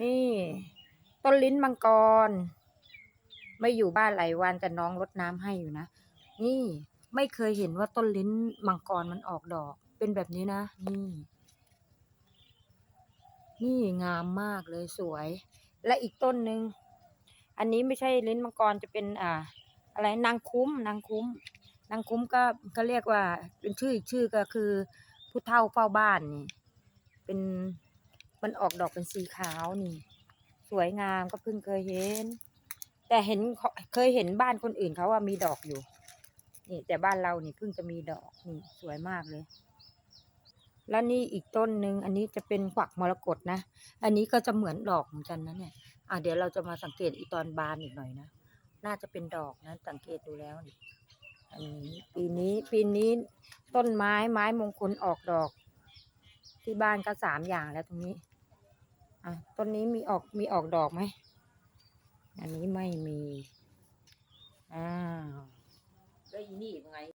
นี่ ต้นลิ้นมังกร ไม่อยู่บ้านหลายวันแต่น้องรดน้ำให้อยู่นะ นี่ไม่เคยเห็นว่าต้นลิ้นมังกรมันออกดอก เป็นแบบนี้นะ นี่ นี่งามมากเลยสวย และอีกต้นหนึ่งอันนี้ไม่ใช่ลิ้นมังกรจะเป็นอ่า อะไรนางคุ้มนางคุ้มนางคุ้มก็ก็เรียกว่าเป็นชื่ออีกชื่อก็คือผู้เฒ่าเฝ้าบ้านนี่เป็น มันออกดอกเป็นสีขาวนี่ สวยงามก็เพิ่งเคยเห็น แต่เห็นเคยเห็นบ้านคนอื่นเขาว่ามีดอกอยู่ นี่ แต่บ้านเรานี่เพิ่งจะมีดอกนี่สวยมากเลย แล้วนี่อีกต้นหนึ่งอันนี้จะเป็นขวักมรกตนะ อันนี้ก็จะเหมือนดอกเหมือนกันนะเนี่ยอะเดี๋ยวเราจะมาสังเกตอีตอนบานอีกหน่อยนะน่าจะเป็นดอกนะสังเกตดูแล้วนี่อันนี้ปีนี้ปีนี้ต้นไม้ไม้มงคลออกดอก ที่บ้านก็สามอย่างแล้วตรงนี้ อะต้นนี้มีออกมีออกดอกไหม อันนี้ไม่มี อ้าว แล้วอีนี่ยังไง